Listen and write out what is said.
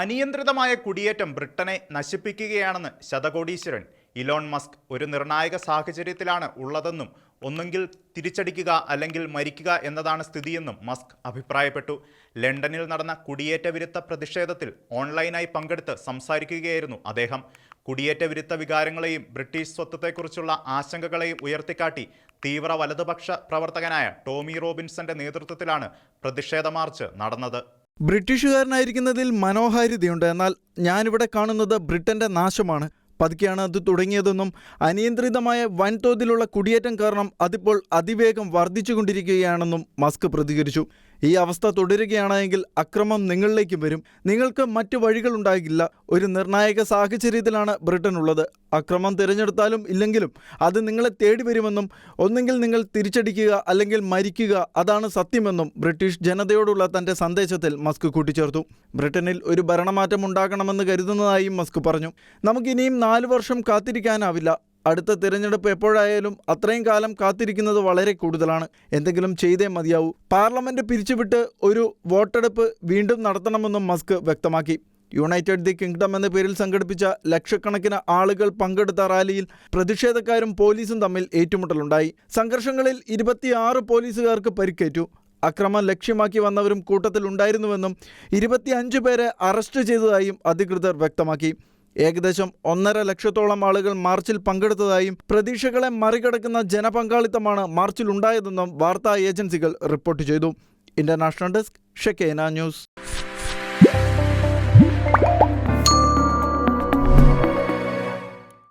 അനിയന്ത്രിതമായ കുടിയേറ്റം ബ്രിട്ടനെ നശിപ്പിക്കുകയാണെന്ന് ശതകോടീശ്വരൻ Elon Musk ഒരു നിർണായക സാഹചര്യത്തിലാണ് ഉള്ളതെന്നും ഒന്നുകിൽ തിരിച്ചടിക്കുക അല്ലെങ്കിൽ മരിക്കുക എന്നതാണ് സ്ഥിതിയെന്നും മസ്ക് അഭിപ്രായപ്പെട്ടു. ലണ്ടനിൽ നടന്ന കുടിയേറ്റ വിരുദ്ധ പ്രതിഷേധത്തിൽ ഓൺലൈനായി പങ്കെടുത്ത് സംസാരിക്കുകയായിരുന്നു അദ്ദേഹം. കുടിയേറ്റ വിരുദ്ധ വികാരങ്ങളെയും ബ്രിട്ടീഷ് സ്വത്വത്തെക്കുറിച്ചുള്ള ആശങ്കകളെയും ഉയർത്തിക്കാട്ടി തീവ്ര വലതുപക്ഷ പ്രവർത്തകനായ ടോമി റോബിൻസന്റെ നേതൃത്വത്തിലാണ് പ്രതിഷേധ മാർച്ച് നടന്നത്. ബ്രിട്ടീഷുകാരനായിരിക്കുന്നതിൽ മനോഹാരിതയുണ്ട്. എന്നാൽ ഞാനിവിടെ കാണുന്നത് ബ്രിട്ടന്റെ നാശമാണ്. പതുക്കെയാണ് അത് തുടങ്ങിയതെന്നും അനിയന്ത്രിതമായ വൻതോതിലുള്ള കുടിയേറ്റം കാരണം അതിപ്പോൾ അതിവേഗം വർദ്ധിച്ചുകൊണ്ടിരിക്കുകയാണെന്നും മസ്ക് പ്രതികരിച്ചു. ഈ അവസ്ഥ തുടരുകയാണെങ്കിൽ അക്രമം നിങ്ങളിലേക്കും വരും. നിങ്ങൾക്ക് മറ്റു വഴികളുണ്ടാകില്ല ഒരു നിർണായക സാഹചര്യത്തിലാണ് ബ്രിട്ടൻ ഉള്ളത്. അക്രമം തിരഞ്ഞെടുത്താലും ഇല്ലെങ്കിലും അത് നിങ്ങളെ തേടി വരുമെന്നും ഒന്നെങ്കിൽ നിങ്ങൾ തിരിച്ചടിക്കുക അല്ലെങ്കിൽ മരിക്കുക അതാണ് സത്യമെന്നും ബ്രിട്ടീഷ് ജനതയോടുള്ള തന്റെ സന്ദേശത്തിൽ മസ്ക് കൂട്ടിച്ചേർത്തു. ബ്രിട്ടനിൽ ഒരു ഭരണമാറ്റം ഉണ്ടാകണമെന്ന് കരുതുന്നതായും മസ്ക് പറഞ്ഞു. നമുക്കിനിയും നാലു വർഷം കാത്തിരിക്കാനാവില്ല. അടുത്ത തിരഞ്ഞെടുപ്പ് എപ്പോഴായാലും അത്രയും കാലം കാത്തിരിക്കുന്നത് വളരെ കൂടുതലാണ്. എന്തെങ്കിലും ചെയ്തേ മതിയാവൂ. പാർലമെന്റ് പിരിച്ചുവിട്ട് ഒരു വോട്ടെടുപ്പ് വീണ്ടും നടത്തണമെന്നും മസ്ക് വ്യക്തമാക്കി. യുണൈറ്റഡ് ദി കിങ്ഡം എന്ന പേരിൽ സംഘടിപ്പിച്ച ലക്ഷക്കണക്കിന് ആളുകൾ പങ്കെടുത്ത റാലിയിൽ പ്രതിഷേധക്കാരും പോലീസും തമ്മിൽ ഏറ്റുമുട്ടലുണ്ടായി. സംഘർഷങ്ങളിൽ ഇരുപത്തിയാറ് പോലീസുകാർക്ക് പരിക്കേറ്റു. അക്രമം ലക്ഷ്യമാക്കി വന്നവരും കൂട്ടത്തിലുണ്ടായിരുന്നുവെന്നും ഇരുപത്തിയഞ്ച് പേരെ അറസ്റ്റ് ചെയ്തതായും അധികൃതർ വ്യക്തമാക്കി. ഏകദേശം ഒന്നര ലക്ഷത്തോളം ആളുകൾ മാർച്ചിൽ പങ്കെടുത്തതായും പ്രതീക്ഷകളെ മറികടക്കുന്ന ജനപങ്കാളിത്തമാണ് മാർച്ചിൽ ഉണ്ടായതെന്നും വാർത്താ ഏജൻസികൾ റിപ്പോർട്ട് ചെയ്തു. ഇന്റർനാഷണൽ ഡെസ്ക് ഷെക്കേന ന്യൂസ്.